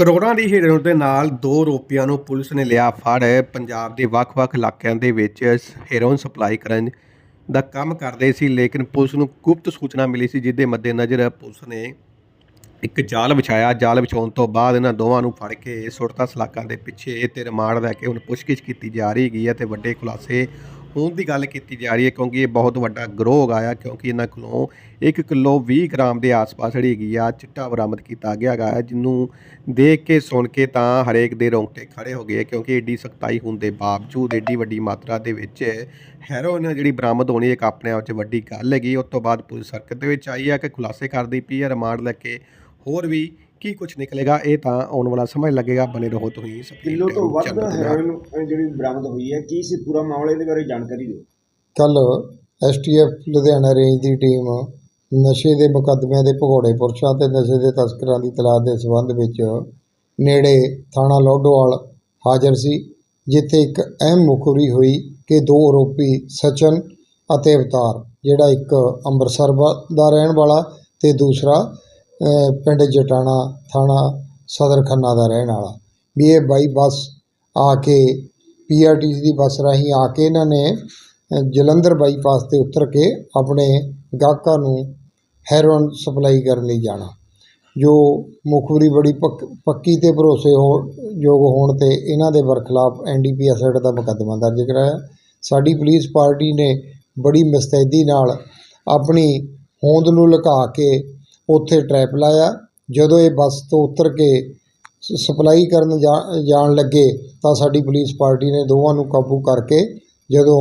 ਕਰੋੜਾਂ ਦੀ ਹੀਰੋਇਨ ਦੇ ਨਾਲ ਦੋ ਰੋਪੀਆਂ ਨੂੰ ਪੁਲਿਸ ਨੇ ਲਿਆ ਫੜ। ਪੰਜਾਬ ਦੇ ਵੱਖ-ਵੱਖ ਇਲਾਕਿਆਂ ਦੇ ਵਿੱਚ ਹੀਰੋਇਨ ਸਪਲਾਈ ਕਰਨ ਦਾ ਕੰਮ ਕਰਦੇ ਸੀ, ਲੇਕਿਨ ਪੁਲਿਸ ਨੂੰ ਗੁਪਤ ਸੂਚਨਾ ਮਿਲੀ ਸੀ ਜਿਸ ਦੇ ਮੱਦੇਨਜ਼ਰ ਪੁਲਿਸ ਨੇ ਇੱਕ ਜਾਲ ਵਿਛਾਇਆ। ਜਾਲ ਵਿਛਾਉਣ ਤੋਂ ਬਾਅਦ ਇਹਨਾਂ ਦੋਵਾਂ ਨੂੰ ਫੜ ਕੇ ਸੁਰਤਾ ਸਲਾਕਾਂ ਦੇ ਪਿੱਛੇ ਤੇ ਰਿਮਾਂਡ ਲੈ ਕੇ ਹੁਣ ਪੁੱਛਗਿੱਛ ਕੀਤੀ ਜਾ ਰਹੀ ਹੈਗੀ ਹੈ ਤੇ ਵੱਡੇ ਖੁਲਾਸੇ ਹੁਣ ਦੀ ਗੱਲ ਕੀਤੀ ਜਾ ਰਹੀ ਹੈ ਕਿਉਂਕਿ ਇਹ ਬਹੁਤ ਵੱਡਾ ਗਰੋਹ ਆ, ਕਿਉਂਕਿ ਇਹਨਾਂ ਕੋਲੋਂ 1 ਕਿਲੋ 20 ਗ੍ਰਾਮ ਦੇ ਆਸ-ਪਾਸ ਜਿਹੜੀ ਹੈਗੀ ਆ, ਚਿੱਟਾ ਬਰਾਮਦ ਕੀਤਾ ਗਿਆ ਹੈਗਾ ਜਿਹਨੂੰ ਦੇਖ ਕੇ, ਸੁਣ ਕੇ ਤਾਂ ਹਰੇਕ ਦੇ ਰੋਂਗਟੇ ਖੜੇ ਹੋ ਗਏ ਕਿਉਂਕਿ ਏਡੀ ਸਖਤਾਈ ਹੋਣ ਦੇ ਬਾਵਜੂਦ ਏਡੀ ਵੱਡੀ ਮਾਤਰਾ ਦੇ ਵਿੱਚ ਹੈਰੋਇਨ ਜਿਹੜੀ ਬਰਾਮਦ ਹੋਣੀ ਇੱਕ ਆਪਣੇ ਆਪ 'ਚ ਵੱਡੀ ਗੱਲ ਹੈਗੀ। ਉਸ ਤੋਂ ਬਾਅਦ ਪੁਲਿਸ ਹਰਕਤ ਦੇ ਵਿੱਚ ਆਈ ਆ ਕਿ ਖੁਲਾਸੇ ਕਰਦੀ ਪਈ ਹੈ, ਰਿਮਾਂਡ ਲੈ ਕੇ ਹੋਰ ਵੀ ਕੀ ਕੁਝ ਨਿਕਲੇਗਾ ਇਹ ਤਾਂ ਆਉਣ ਵਾਲਾ ਸਮਾਂ ਲੱਗੇਗਾ ਬਣੇ ਰਹੋ ਤੁਸੀਂ ਕਿਲੋ ਤੋਂ ਵੱਧ। ਹੈਰੋਇਨ ਜਿਹੜੀ ਬਰਾਮਦ ਹੋਈ ਹੈ ਕੀ ਸੀ ਪੂਰਾ ਮਾਮਲੇ ਦੇ ਬਾਰੇ ਜਾਣਕਾਰੀ ਦਿਓ ਕੱਲ ਐਸਟੀਐਫ ਲੁਧਿਆਣਾ ਰੇਂਜ ਦੀ ਟੀਮ ਨਸ਼ੇ ਦੇ ਮੁਕੱਦਮਿਆਂ ਦੇ ਭਗੌੜੇ ਪੁਰਸ਼ਾਂ ਤੇ ਨਸ਼ੇ ਦੇ ਤਸਕਰਾਂ ਦੀ ਤਲਾਸ਼ ਦੇ ਸਬੰਧ ਵਿੱਚ ਨੇੜੇ ਥਾਣਾ ਲੋਡੋਵਾਲ ਹਾਜ਼ਰ ਸੀ ਜਿੱਥੇ ਇੱਕ ਅਹਿਮ ਮੁਖਬਰੀ ਹੋਈ ਕਿ ਦੋ ਆਰੋਪੀ ਸਚਨ ਅਤੇ ਅਵਤਾਰ ਜਿਹੜਾ ਇੱਕ ਅੰਮ੍ਰਿਤਸਰ ਵਾ- ਦਾ ਰਹਿਣ ਵਾਲਾ ਤੇ ਦੂਸਰਾ ਪਿੰਡ ਜਟਾਣਾ ਥਾਣਾ ਸਦਰ ਖੰਨਾ ਦਾ ਰਹਿਣ ਵਾਲਾ। ਵੀ ਇਹ ਬਾਈ ਬੱਸ ਆ ਕੇ ਪੀਆਰਟੀਸੀ ਦੀ ਬੱਸ ਰਾਹੀਂ ਆ ਕੇ ਇਹਨਾਂ ਨੇ ਜਲੰਧਰ ਬਾਈਪਾਸ ਤੇ ਉਤਰ ਕੇ ਆਪਣੇ ਗਾਹਕਾਂ ਨੂੰ ਹੈਰੋਇਨ ਸਪਲਾਈ ਕਰਨ ਲਈ ਜਾਣਾ। ਜੋ ਮੁਖਬਰੀ ਬੜੀ ਪੱਕ- ਪੱਕੀ ਤੇ ਭਰੋਸੇ ਹੋ, ਯੋਗ ਹੋਣ ਤੇ ਇਹਨਾਂ ਦੇ ਬਰਖਲਾਫ ਐਨਡੀਪੀਐਸ ਐਕਟ ਦਾ ਮੁਕੱਦਮਾ ਦਰਜ ਕਰਾਇਆ। ਸਾਡੀ ਪੁਲਿਸ ਪਾਰਟੀ ਨੇ ਬੜੀ ਮਸਤੈਦੀ ਨਾਲ ਆਪਣੀ ਹੋਂਦ ਨੂੰ ਲੁਕਾ ਕੇ ਉੱਥੇ ਟਰੈਪ ਲਾਇਆ। ਜਦੋਂ ਇਹ ਬੱਸ ਤੋਂ ਉਤਰ ਕੇ ਸਪਲਾਈ ਕਰਨ ਜਾਣ ਲੱਗੇ ਤਾਂ ਸਾਡੀ ਪੁਲਿਸ ਪਾਰਟੀ ਨੇ ਦੋਵਾਂ ਨੂੰ ਕਾਬੂ ਕਰਕੇ ਜਦੋਂ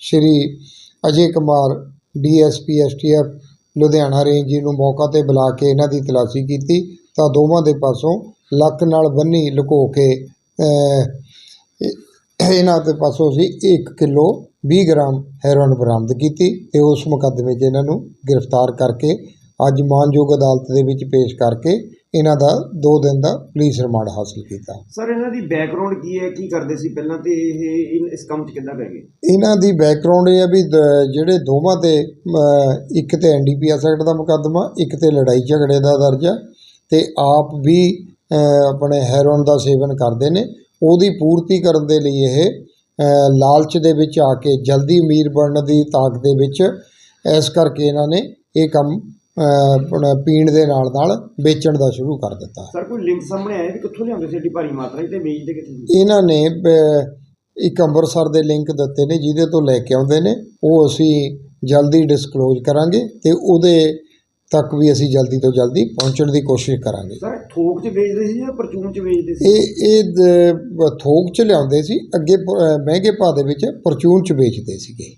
Shri Ajay Kumar DSP STF Ludhiana range ji ਨੂੰ ਮੌਕਾ ਤੇ ਬੁਲਾ ਕੇ ਇਹਨਾਂ ਦੀ ਤਲਾਸ਼ੀ ਕੀਤੀ ਤਾਂ ਦੋਵਾਂ ਦੇ ਪਾਸੋਂ ਲੱਕ ਨਾਲ ਬੰਨੀ ਲੁਕੋ ਕੇ ਇਹਨਾਂ ਦੇ ਪਾਸੋਂ ਅਸੀਂ 1 ਕਿਲੋ 20 ਗ੍ਰਾਮ ਹੈਰੋਇਨ ਬਰਾਮਦ ਕੀਤੀ ਤੇ ਉਸ ਮੁਕੱਦਮੇ 'ਚ ਇਹਨਾਂ ਨੂੰ ਗ੍ਰਿਫਤਾਰ ਕਰਕੇ ਅੱਜ ਮਾਨਯੋਗ ਅਦਾਲਤ ਦੇ ਵਿੱਚ ਪੇਸ਼ ਕਰਕੇ ਇਹਨਾਂ ਦਾ 2 ਦਿਨ ਦਾ ਪੁਲਿਸ ਰਿਮਾਂਡ ਹਾਸਲ ਕੀਤਾ। ਸਰ ਇਹਨਾਂ ਦੀ ਬੈਕਗ੍ਰਾਉਂਡ ਕੀ ਹੈ? ਕੀ ਕਰਦੇ ਸੀ ਪਹਿਲਾਂ ਤੇ ਇਹ ਇਸ ਕੰਮ 'ਚ ਕਿੱਦਾਂ ਪੈ ਗਏ? ਇਹਨਾਂ ਦੀ ਬੈਕਗ੍ਰਾਉਂਡ ਇਹ ਆ ਵੀ ਜਿਹੜੇ ਦੋਵਾਂ ਤੇ ਇੱਕ ਤੇ ਐਨਡੀਪੀਐਸ ਐਕਟ ਦਾ ਮੁਕੱਦਮਾ ਇੱਕ ਤੇ ਲੜਾਈ ਝਗੜੇ ਦਾ ਦਰਜ ਆ ਤੇ ਆਪ ਵੀ ਆਪਣੇ ਹੈਰੋਇਨ ਦਾ ਸੇਵਨ ਕਰਦੇ ਨੇ। ਉਹਦੀ ਪੂਰਤੀ ਕਰਨ ਦੇ ਲਈ ਇਹ ਲਾਲਚ ਦੇ ਵਿੱਚ ਆ ਕੇ ਜਲਦੀ ਅਮੀਰ ਬਣਨ ਦੀ ਤਾਕ ਦੇ ਵਿੱਚ ਇਸ ਕਰਕੇ ਇਹਨਾਂ ਨੇ ਇਹ ਕੰਮ ਪੀਣ ਦੇ ਨਾਲ ਨਾਲ ਵੇਚਣ ਦਾ ਸ਼ੁਰੂ ਕਰ ਦਿੱਤਾ। ਸਰ ਕੋਈ ਲਿੰਕ ਸਾਹਮਣੇ ਆਇਆ ਵੀ ਕਿੱਥੋਂ ਲਿਆਉਂਦੇ ਸੀ ਏਡੀ ਭਾਰੀ ਮਾਤਰਾ ਤੇ ਵੇਚਦੇ ਕਿੱਥੇ ਸੀ? ਇਹਨਾਂ ਨੇ ਇੱਕ ਅੰਮ੍ਰਿਤਸਰ ਦੇ ਲਿੰਕ ਦਿੱਤੇ ਨੇ ਜਿਹਦੇ ਤੋਂ ਲੈ ਕੇ ਆਉਂਦੇ ਨੇ। ਉਹ ਅਸੀਂ ਜਲਦੀ ਡਿਸਕਲੋਜ਼ ਕਰਾਂਗੇ ਤੇ ਉਹਦੇ ਤੱਕ ਵੀ ਅਸੀਂ ਜਲਦੀ ਤੋਂ ਜਲਦੀ ਪਹੁੰਚਣ ਦੀ ਕੋਸ਼ਿਸ਼ ਕਰਾਂਗੇ। ਸਰ ਥੋਕ 'ਚ ਵੇਚਦੇ ਸੀ ਜਾਂ ਪਰਚੂਨ 'ਚ ਵੇਚਦੇ ਸੀ? ਇਹ ਇਹ ਥੋਕ ਚ ਲਿਆਉਂਦੇ ਸੀ। ਅੱਗੇ ਮਹਿੰਗੇ ਭਾਅ ਦੇ ਵਿੱਚ ਪਰਚੂਨ ਚ ਵੇਚਦੇ ਸੀਗੇ।